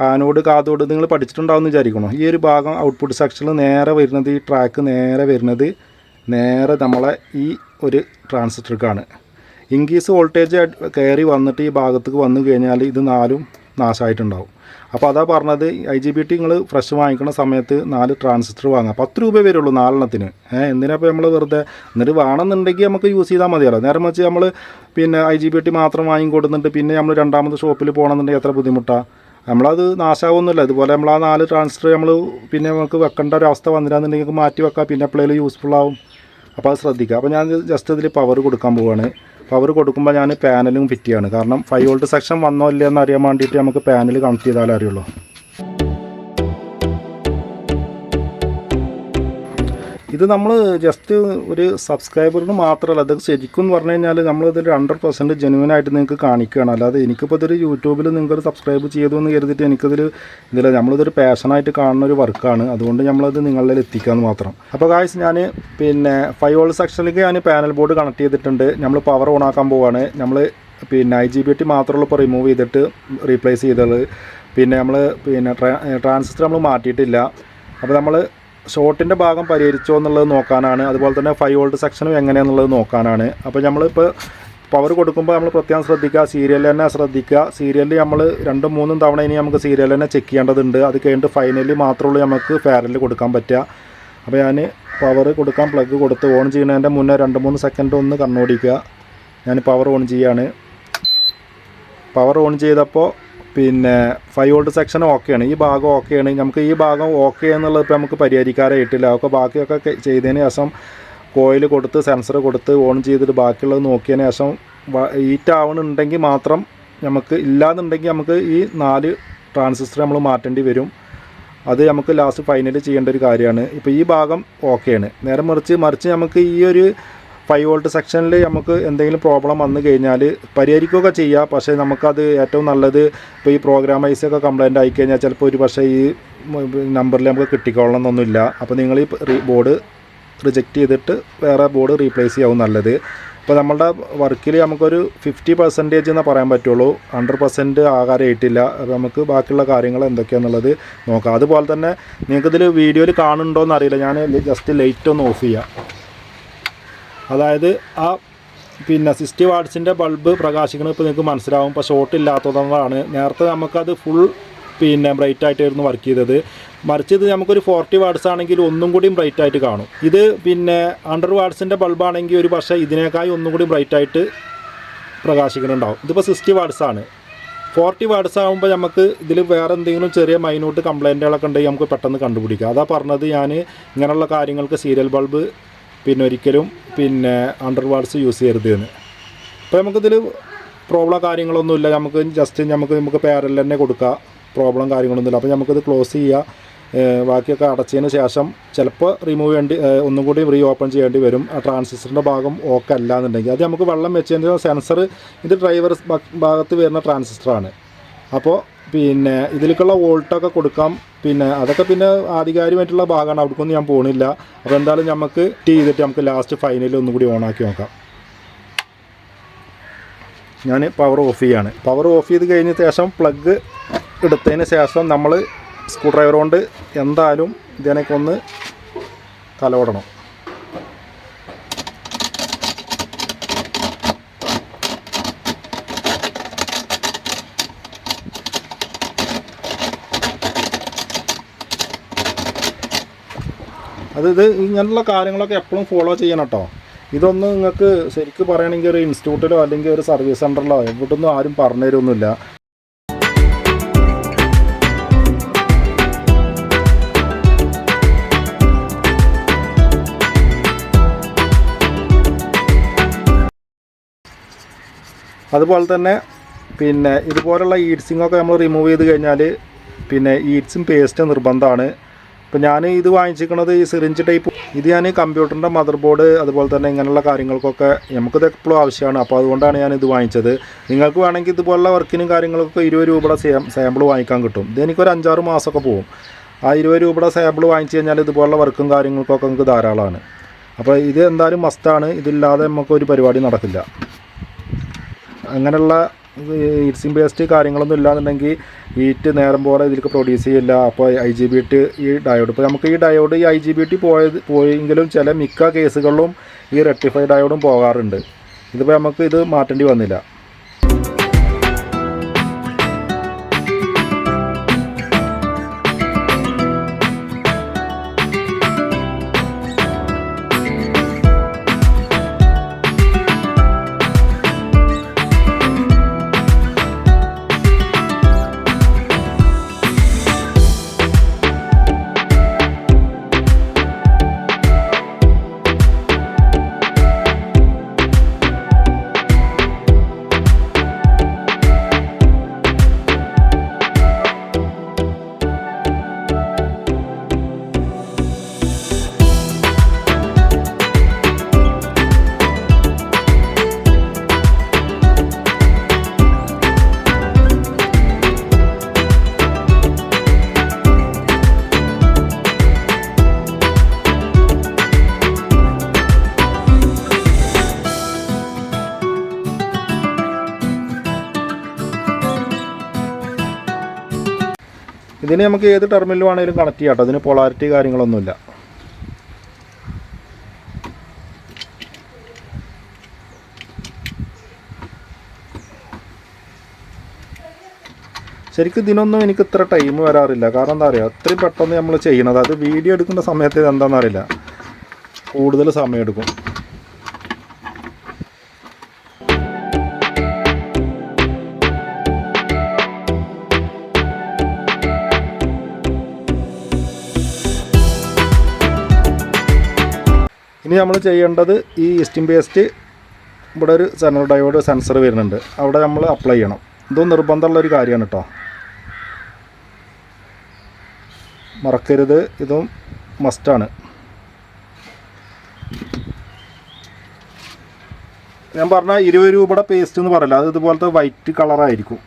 ആനോട് കാതോട് നിങ്ങൾ പഠിച്ചിട്ടുണ്ടാവും എന്ന് വിചാരിക്കണം? ഈ ഒരു ഭാഗം ഔട്ട്പുട്ട് സെക്ഷനിൽ നേരെ വരുന്നത് ഈ ട്രാക്ക് നേരെ വരുന്നത് നേരെ നമ്മളെ ഈ ഒരു ട്രാൻസിസ്റ്റർക്കാണ് ഇൻകീസ് വോൾട്ടേജ് കയറി വന്നിട്ട് ഈ ഭാഗത്തേക്ക് വന്നു കഴിഞ്ഞാൽ ഇത് നാലും നാശമായിട്ടുണ്ടാവും. അപ്പോൾ അതാ പറഞ്ഞത് ഐ ജി ബി ടി നിങ്ങൾ ഫ്രഷ് വാങ്ങിക്കുന്ന സമയത്ത് നാല് ട്രാൻസിസ്റ്റർ വാങ്ങാം. പത്ത് രൂപ വരുള്ളൂ നാലെണ്ണത്തിന്. ഏഹ് എന്തിനാ നമ്മൾ വെറുതെ എന്നിട്ട് വേണമെന്നുണ്ടെങ്കിൽ നമുക്ക് യൂസ് ചെയ്താൽ മതിയല്ലോ. നേരം വെച്ച് നമ്മൾ പിന്നെ ഐ ജി ബി ടി മാത്രം വാങ്ങിക്കൊടുന്നിട്ട് പിന്നെ നമ്മൾ രണ്ടാമത് ഷോപ്പിൽ പോകണമെന്നുണ്ടെങ്കിൽ എത്ര ബുദ്ധിമുട്ടാണ് നമ്മളത് നാശമാവുന്നില്ല ഇതുപോലെ നമ്മൾ ആ നാല് ട്രാൻസിസ്റ്റർ നമ്മൾ പിന്നെ നമുക്ക് വെക്കേണ്ട ഒരു അവസ്ഥ വന്നില്ലാന്നുണ്ടെങ്കിൽ മാറ്റി വെക്കാം. പിന്നെ എപ്പോഴേലും യൂസ്ഫുൾ ആവും. അപ്പോൾ അത് ശ്രദ്ധിക്കുക. അപ്പോൾ ഞാൻ ജസ്റ്റ് ഇതിൽ പവർ കൊടുക്കാൻ പോവുകയാണ് പവർ കൊടുക്കുമ്പോൾ ഞാൻ പാനലും ഫിറ്റ് ചെയ്യാണ് കാരണം ഫൈവ് വോൾട്ട് സെക്ഷൻ വന്നോ ഇല്ലയോ എന്ന് അറിയാൻ വേണ്ടിയിട്ട് നമുക്ക് പാനൽ കണക്ട് ചെയ്താലേ അറിയുള്ളൂ. ഇത് നമ്മൾ ജസ്റ്റ് ഒരു സബ്സ്ക്രൈബറിന് മാത്രമല്ല അത് ശരിക്കും എന്ന് പറഞ്ഞു കഴിഞ്ഞാൽ നമ്മളിതിൽ ഹൺഡ്രഡ് പെർസെന്റ് ജെനുവൻ ആയിട്ട് നിങ്ങൾക്ക് കാണിക്കുകയാണ്. അല്ലാതെ എനിക്കിപ്പോൾ ഇതൊരു യൂട്യൂബിൽ നിങ്ങൾക്ക് സബ്സ്ക്രൈബ് ചെയ്തു എന്ന് കരുതിയിട്ട് എനിക്കതിൽ ഇതില്ല നമ്മളിതൊരു പാഷനായിട്ട് കാണുന്ന ഒരു വർക്കാണ്. അതുകൊണ്ട് നമ്മളത് നിങ്ങളിൽ എത്തിക്കാമെന്ന് മാത്രം. അപ്പോൾ കാഴ്ച ഞാൻ പിന്നെ ഫൈവ് വോൾട്ട് സെക്ഷനിലേക്ക് ഞാൻ പാനൽ ബോർഡ് കണക്ട് ചെയ്തിട്ടുണ്ട്. നമ്മൾ പവർ ഓൺ ആക്കാൻ പോവുകയാണ് നമ്മൾ പിന്നെ ഐ ജി ബി ടി മാത്രമുള്ള ഇപ്പോൾ റിമൂവ് ചെയ്തിട്ട് റീപ്ലേസ് ചെയ്തത്. പിന്നെ നമ്മൾ പിന്നെ ട്രാൻസിസ്റ്റർ നമ്മൾ മാറ്റിയിട്ടില്ല. അപ്പോൾ നമ്മൾ ഷോർട്ടിന്റെ ഭാഗം പരിഹരിച്ചോ എന്നുള്ളത് നോക്കാനാണ്. അതുപോലെ തന്നെ ഫൈവ് വോൾട്ട് സെക്ഷനും എങ്ങനെയാണെന്നുള്ളത് നോക്കാനാണ്. അപ്പോൾ നമ്മളിപ്പോൾ പവർ കൊടുക്കുമ്പോൾ നമ്മൾ പ്രത്യേകം ശ്രദ്ധിക്കുക സീരിയൽ തന്നെ ശ്രദ്ധിക്കുക. സീരിയലിൽ നമ്മൾ രണ്ടും മൂന്നും തവണ ഇനി നമുക്ക് സീരിയൽ തന്നെ ചെക്ക് ചെയ്യേണ്ടതുണ്ട്. അത് കഴിഞ്ഞിട്ട് ഫൈനലി മാത്രമുള്ളൂ നമുക്ക് ഫാരലിൽ കൊടുക്കാൻ പറ്റുക. അപ്പോൾ ഞാൻ പവർ കൊടുക്കാൻ പ്ലഗ് കൊടുത്ത് ഓൺ ചെയ്യുന്നതിന്റെ മുന്നേ രണ്ട് മൂന്ന് സെക്കൻഡ് ഒന്ന് കണ്ണോടിക്കുക. ഞാൻ പവർ ഓൺ ചെയ്യാണ്. പവർ ഓൺ ചെയ്തപ്പോൾ പിന്നെ ഫൈവ് വോൾട്ട് സെക്ഷൻ ഓക്കെയാണ് ഈ ഭാഗം ഓക്കെയാണ് നമുക്ക് ഈ ഭാഗം ഓക്കെ എന്നുള്ളത് ഇപ്പോൾ നമുക്ക് പരിഹരിക്കാറായിട്ടില്ല ഒക്കെ ബാക്കിയൊക്കെ ചെയ്തതിന് ശേഷം കോയിൽ കൊടുത്ത് സെൻസർ കൊടുത്ത് ഓൺ ചെയ്തിട്ട് ബാക്കിയുള്ളത് നോക്കിയതിന് ശേഷം ഹീറ്റ് ആവണുണ്ടെങ്കിൽ മാത്രം നമുക്ക് ഇല്ലാന്നുണ്ടെങ്കിൽ നമുക്ക് ഈ നാല് ട്രാൻസിസ്റ്റർ നമ്മൾ മാറ്റേണ്ടി വരും. അത് നമുക്ക് ലാസ്റ്റ് ഫൈനൽ ചെയ്യേണ്ട ഒരു കാര്യമാണ്. ഇപ്പോൾ ഈ ഭാഗം ഓക്കെയാണ് നേരെ മറിച്ച് മറിച്ച് നമുക്ക് ഈ ഒരു ഫൈവ് വോൾട്ട് സെക്ഷനിൽ നമുക്ക് എന്തെങ്കിലും പ്രോബ്ലം വന്നു കഴിഞ്ഞാൽ പരിഹരിക്കുകയൊക്കെ ചെയ്യാം. പക്ഷേ നമുക്കത് ഏറ്റവും നല്ലത് ഇപ്പോൾ ഈ പ്രോഗ്രാമൈസ് ഒക്കെ കംപ്ലൈന്റ് ആയി കഴിഞ്ഞാൽ ചിലപ്പോൾ ഒരു പക്ഷേ ഈ നമ്പറിൽ നമുക്ക് കിട്ടിക്കൊള്ളണം എന്നൊന്നുമില്ല. അപ്പോൾ നിങ്ങൾ ഈ ബോർഡ് റിജക്റ്റ് ചെയ്തിട്ട് വേറെ ബോർഡ് റീപ്ലേസ് ചെയ്യാവും നല്ലത്. ഇപ്പോൾ നമ്മളുടെ വർക്കിൽ നമുക്കൊരു ഫിഫ്റ്റി പെർസെന്റേജ് എന്നേ പറയാൻ പറ്റുള്ളൂ. ഹൺഡ്രഡ് പെർസെന്റ് ആകാരമായിട്ടില്ല അപ്പോൾ നമുക്ക് ബാക്കിയുള്ള കാര്യങ്ങൾ എന്തൊക്കെയാണെന്നുള്ളത് നോക്കാം. അതുപോലെ തന്നെ നിങ്ങൾക്കിതിൽ വീഡിയോയിൽ കാണുന്നുണ്ടോ അറിയില്ല ഞാൻ ജസ്റ്റ് ലൈറ്റ് ഒന്ന് ഓഫ് ചെയ്യാം. അതായത് ആ പിന്നെ സിക്സ്റ്റി വാട്ട്സിന്റെ ബൾബ് പ്രകാശിക്കുന്നത് ഇപ്പോൾ നിങ്ങൾക്ക് മനസ്സിലാവും. ഇപ്പോൾ ഷോർട്ട് ഇല്ലാത്തതുകൊണ്ടാണ്. നേരത്തെ നമുക്കത് ഫുൾ പിന്നെ ബ്രൈറ്റ് ആയിട്ടായിരുന്നു വർക്ക് ചെയ്തത്. മറിച്ച് ഇത് നമുക്കൊരു ഫോർട്ടി വാട്സ് ആണെങ്കിൽ ഒന്നും കൂടിയും ബ്രൈറ്റ് ആയിട്ട് കാണും. ഇത് പിന്നെ ഹൺഡ്രഡ് വാട്ട്സിന്റെ ബൾബാണെങ്കിൽ ഒരു പക്ഷേ ഇതിനേക്കായി ഒന്നും കൂടി ബ്രൈറ്റ് ആയിട്ട് പ്രകാശിക്കുന്നുണ്ടാവും. ഇതിപ്പോൾ സിക്സ്റ്റി വാട്സ് ആണ്. ഫോർട്ടി വാട്സ് ആകുമ്പോൾ നമുക്ക് ഇതിൽ വേറെ എന്തെങ്കിലും ചെറിയ മൈന്യൂട്ട് കംപ്ലൈന്റുകളൊക്കെ ഉണ്ടെങ്കിൽ നമുക്ക് പെട്ടെന്ന് കണ്ടുപിടിക്കാം. അതാ പറഞ്ഞത് ഞാൻ ഇങ്ങനെയുള്ള കാര്യങ്ങൾക്ക് സീരിയൽ ബൾബ് പിന്നെ ഒരിക്കലും പിന്നെ അണ്ടർ വാട്സ് യൂസ് ചെയ്യരുത് എന്ന്. അപ്പോൾ നമുക്കിതിൽ പ്രോബ്ലം കാര്യങ്ങളൊന്നുമില്ല. നമുക്ക് ജസ്റ്റ് നമുക്ക് നമുക്ക് പേരൽ തന്നെ കൊടുക്കുക പ്രോബ്ലം കാര്യങ്ങളൊന്നുമില്ല. അപ്പോൾ നമുക്കിത് ക്ലോസ് ചെയ്യുക ബാക്കിയൊക്കെ അടച്ചതിന് ശേഷം ചിലപ്പോൾ റിമൂവ് ചെയ്യേണ്ടി ഒന്നും കൂടി റീ ഓപ്പൺ ചെയ്യേണ്ടി വരും. ആ ട്രാൻസിസ്റ്ററിന്റെ ഭാഗം ഓക്കെ അല്ല എന്നുണ്ടെങ്കിൽ. അത് നമുക്ക് വെള്ളം വെച്ചതിന്റെ സെൻസർ ഇത് ഡ്രൈവർ ഭാഗത്ത് വരുന്ന ട്രാൻസിസ്റ്ററാണ് അപ്പോൾ പിന്നെ ഇതിലേക്കുള്ള വോൾട്ടൊക്കെ കൊടുക്കാം. പിന്നെ അതൊക്കെ പിന്നെ ആധികാരികമായിട്ടുള്ള ഭാഗമാണ്. അവിടേക്കൊന്നും ഞാൻ പോകണില്ല അപ്പോൾ എന്തായാലും നമുക്ക് ടീ ചെയ്തിട്ട് നമുക്ക് ലാസ്റ്റ് ഫൈനലിൽ ഒന്നും കൂടി ഓണാക്കി നോക്കാം. ഞാൻ പവർ ഓഫ് ചെയ്യാണ്. പവർ ഓഫ് ചെയ്ത് കഴിഞ്ഞ ശേഷം പ്ലഗ് എടുത്തതിന് ശേഷം നമ്മൾ സ്ക്രൂ ഡ്രൈവർ കൊണ്ട് എന്തായാലും ഇതിനൊക്കെ ഒന്ന് തലോടണം. അത് ഇത് ഇങ്ങനെയുള്ള കാര്യങ്ങളൊക്കെ എപ്പോഴും ഫോളോ ചെയ്യണം കേട്ടോ ഇതൊന്നും നിങ്ങൾക്ക് ശരിക്കും പറയുകയാണെങ്കിൽ ഒരു ഇൻസ്റ്റിറ്റ്യൂട്ടിലോ അല്ലെങ്കിൽ ഒരു സർവീസ് സെന്ററിലോ എവിടൊന്നും ആരും പറഞ്ഞു തരുമൊന്നുമില്ല അതുപോലെ തന്നെ പിന്നെ ഇതുപോലുള്ള ഈഡ്സിങ്ങൊക്കെ നമ്മൾ റിമൂവ് ചെയ്ത് കഴിഞ്ഞാൽ പിന്നെ ഈഡ്സും പേസ്റ്റും നിർബന്ധമാണ്. ഇപ്പോൾ ഞാൻ ഇത് വാങ്ങിച്ചിരിക്കുന്നത് ഈ സിറിഞ്ച് ടൈപ്പ് ഇത് ഞാൻ കമ്പ്യൂട്ടറിന്റെ മദർ ബോർഡ് അതുപോലെ തന്നെ ഇങ്ങനെയുള്ള കാര്യങ്ങൾക്കൊക്കെ നമുക്കിത് എപ്പോഴും ആവശ്യമാണ്. അപ്പോൾ അതുകൊണ്ടാണ് ഞാൻ ഇത് വാങ്ങിച്ചത്. നിങ്ങൾക്ക് വേണമെങ്കിൽ ഇതുപോലുള്ള വർക്കിനും കാര്യങ്ങൾക്കൊക്കെ ഇരുപത് രൂപയുടെ സാമ്പിൾ വാങ്ങിക്കാൻ കിട്ടും. ഇത് എനിക്കൊരു അഞ്ചാറ് മാസമൊക്കെ പോകും. ആ ഇരുപത് രൂപയുടെ സാമ്പിൾ വാങ്ങിച്ചു കഴിഞ്ഞാൽ ഇതുപോലുള്ള വർക്കും കാര്യങ്ങൾക്കൊക്കെ നമുക്ക് ധാരാളമാണ്. അപ്പോൾ ഇത് എന്തായാലും മസ്റ്റാണ് ഇതില്ലാതെ നമുക്ക് ഒരു പരിപാടി നടക്കില്ല. അങ്ങനെയുള്ള ഈറ്റ്സിംഗ് വേസ്റ്റ് കാര്യങ്ങളൊന്നും ഇല്ലാന്നുണ്ടെങ്കിൽ ഹീറ്റ് നേരം പോലെ ഇതിലേക്ക് പ്രൊഡ്യൂസ് ചെയ്യില്ല. അപ്പോൾ ഐ ജി ബി ടി ഈ ഡയോഡ് ഇപ്പോൾ നമുക്ക് ഈ ഡയോഡ് ഈ ഐ ജി ബി ടി പോയത് പോയെങ്കിലും ചില മിക്ക കേസുകളിലും ഈ റെക്ടിഫൈ ഡയോഡും പോകാറുണ്ട്. ഇതിപ്പോൾ നമുക്ക് ഇത് മാറ്റേണ്ടി വന്നില്ല. ഇതിന് നമുക്ക് ഏത് ടെർമിനൽ വേണമെങ്കിലും കണക്ട് ചെയ്യാം കേട്ടോ അതിന് പൊളാരിറ്റി കാര്യങ്ങളൊന്നുമില്ല. ശരിക്കും ഇതിനൊന്നും എനിക്ക് ഇത്ര ടൈം വരാറില്ല. കാരണം എന്താ പറയുക അത്രയും പെട്ടെന്ന് നമ്മൾ ചെയ്യണത്. അത് വീഡിയോ എടുക്കുന്ന സമയത്ത് എന്താണെന്നറിയില്ല കൂടുതൽ സമയം എടുക്കും. നമ്മൾ ചെയ്യേണ്ടത് ഈ ഈസ്റ്റിൻ പേസ്റ്റ് ഇവിടെ ഒരു സെനർ ഡയോഡ് സെൻസർ വരുന്നുണ്ട്. അവിടെ നമ്മൾ അപ്ലൈ ചെയ്യണം. ഇതും നിർബന്ധമുള്ള ഒരു കാര്യമാണ് കേട്ടോ മറക്കരുത്. ഇതും മസ്റ്റാണ് ഞാൻ പറഞ്ഞ ഇരുപത് രൂപയുടെ പേസ്റ്റ് എന്ന് പറയില്ല. അത് ഇതുപോലത്തെ വൈറ്റ് കളറായിരിക്കും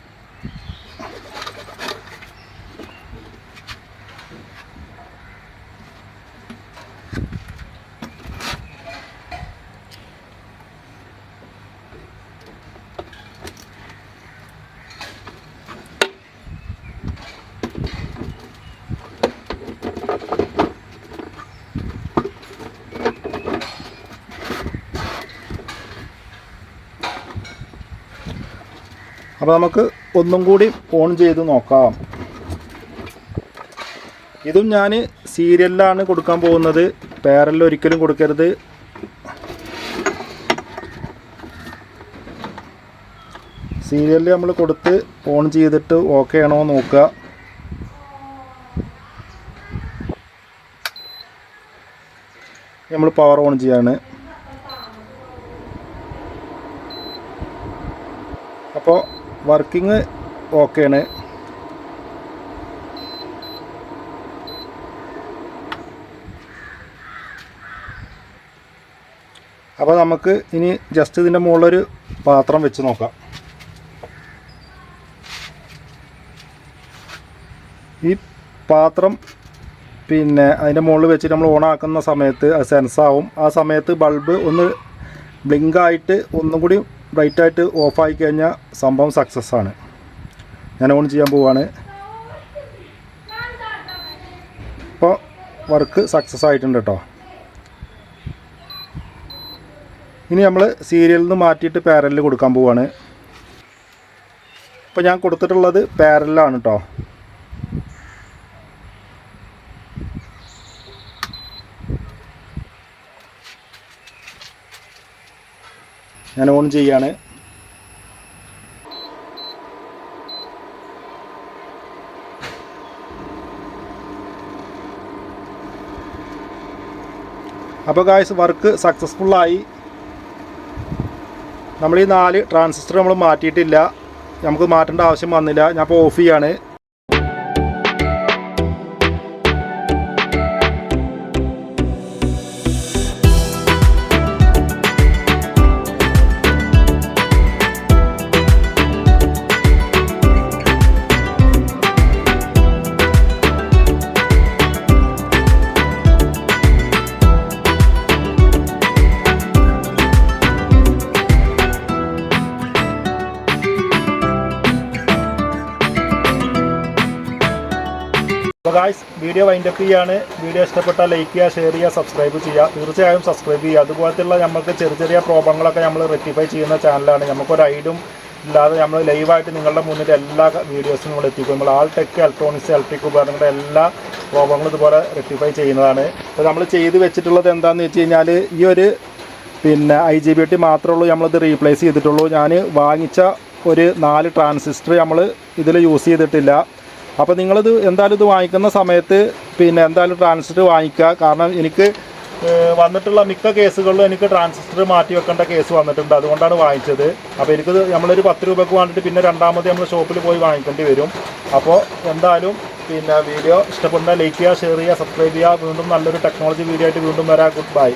അപ്പോൾ നമുക്ക് ഒന്നും കൂടി ഓൺ ചെയ്ത് നോക്കാം. ഇതും ഞാൻ സീരിയലിലാണ് കൊടുക്കാൻ പോകുന്നത്. പേരലിൽ ഒരിക്കലും കൊടുക്കരുത്. സീരിയലിൽ നമ്മൾ കൊടുത്ത് ഓൺ ചെയ്തിട്ട് ഓക്കെ ആണോ നോക്കുക. നമ്മൾ പവർ ഓൺ ചെയ്യാണ് അപ്പോൾ വർക്കിംഗ് ആണ് അപ്പോൾ നമുക്ക് ഇനി ജസ്റ്റ് ഇതിന്റെ മുകളിലൊരു പാത്രം വെച്ച് നോക്കാം. ഈ പാത്രം പിന്നെ അതിന്റെ മുകളിൽ വെച്ചിട്ട് നമ്മൾ ഓണാക്കുന്ന സമയത്ത് അത് സെൻസാവും. ആ സമയത്ത് ബൾബ് ഒന്ന് ബ്ലിങ്കായിട്ട് ഒന്നും കൂടി ബ്രൈറ്റായിട്ട് ഓഫായി കഴിഞ്ഞാൽ സംഭവം സക്സസ് ആണ്. ഞാൻ ഓൺ ചെയ്യാൻ പോവാണ്. ഇപ്പോൾ വർക്ക് സക്സസ് ആയിട്ടുണ്ട് കേട്ടോ ഇനി നമ്മൾ സീരിയലിൽ നിന്ന് മാറ്റിയിട്ട് പാരലിൽ കൊടുക്കാൻ പോവാണ്. ഇപ്പോൾ ഞാൻ കൊടുത്തിട്ടുള്ളത് പാരലിലാണ് കേട്ടോ ഞാൻ ഓൺ ചെയ്യാണ്. അപ്പോൾ ഗായ്സ് വർക്ക് സക്സസ്ഫുള്ളായി നമ്മൾ ഈ നാല് ട്രാൻസിസ്റ്റർ നമ്മൾ മാറ്റിയിട്ടില്ല. നമുക്ക് മാറ്റേണ്ട ആവശ്യം വന്നില്ല. ഞാൻ ഇപ്പോൾ ഓഫ് ചെയ്യാണ്. വീഡിയോ വൈൻഡപ്പ് ചെയ്യാണ്. വീഡിയോ ഇഷ്ടപ്പെട്ടാൽ ലൈക്ക് ചെയ്യുക ഷെയർ ചെയ്യുക സബ്സ്ക്രൈബ് ചെയ്യുക. തീർച്ചയായും സബ്സ്ക്രൈബ് ചെയ്യുക. അതുപോലത്തെയുള്ള നമുക്ക് ചെറിയ ചെറിയ പ്രോബ്ലങ്ങളൊക്കെ നമ്മൾ റെക്ടിഫൈ ചെയ്യുന്ന ചാനലാണ് നമുക്കൊരു ഐഡും ഇല്ലാതെ നമ്മൾ ലൈവായിട്ട് നിങ്ങളുടെ മുന്നിൽ എല്ലാ വീഡിയോസും നമ്മൾ എത്തിക്കും. നമ്മൾ ആൾ ടെക് ഇലക്ട്രോണിക്സ് ഇലക്ട്രിക് ഉപകരണങ്ങളുടെ എല്ലാ പ്രോബ്ലങ്ങളും ഇതുപോലെ റെക്ടിഫൈ ചെയ്യുന്നതാണ്. അപ്പോൾ നമ്മൾ ചെയ്ത് വെച്ചിട്ടുള്ളത് എന്താണെന്ന് വെച്ച് കഴിഞ്ഞാൽ ഈ ഒരു പിന്നെ ഐ ജി ബി ടി മാത്രമേ ഉള്ളൂ നമ്മളിത് റീപ്ലേസ് ചെയ്തിട്ടുള്ളൂ. ഞാൻ വാങ്ങിച്ച ഒരു നാല് ട്രാൻസിസ്റ്റർ നമ്മൾ ഇതിൽ യൂസ് ചെയ്തിട്ടില്ല. അപ്പോൾ നിങ്ങളിത് എന്തായാലും ഇത് വാങ്ങിക്കുന്ന സമയത്ത് പിന്നെ എന്തായാലും ട്രാൻസിസ്റ്റർ വാങ്ങിക്കുക. കാരണം എനിക്ക് വന്നിട്ടുള്ള മിക്ക കേസുകളിലും എനിക്ക് ട്രാൻസിസ്റ്റർ മാറ്റി വെക്കേണ്ട കേസ് വന്നിട്ടുണ്ട്. അതുകൊണ്ടാണ് വാങ്ങിച്ചത്. അപ്പോൾ എനിക്കത് നമ്മളൊരു പത്ത് രൂപയ്ക്ക് വാങ്ങിയിട്ട് പിന്നെ രണ്ടാമത് നമ്മൾ ഷോപ്പിൽ പോയി വാങ്ങിക്കേണ്ടി വരും. അപ്പോൾ എന്തായാലും പിന്നെ വീഡിയോ ഇഷ്ടപ്പെടുന്ന ലൈക്ക് ചെയ്യുക ഷെയർ ചെയ്യുക സബ്സ്ക്രൈബ് ചെയ്യുക. വീണ്ടും നല്ലൊരു ടെക്നോളജി വീഡിയോ ആയിട്ട് വീണ്ടും വരാം. Good bye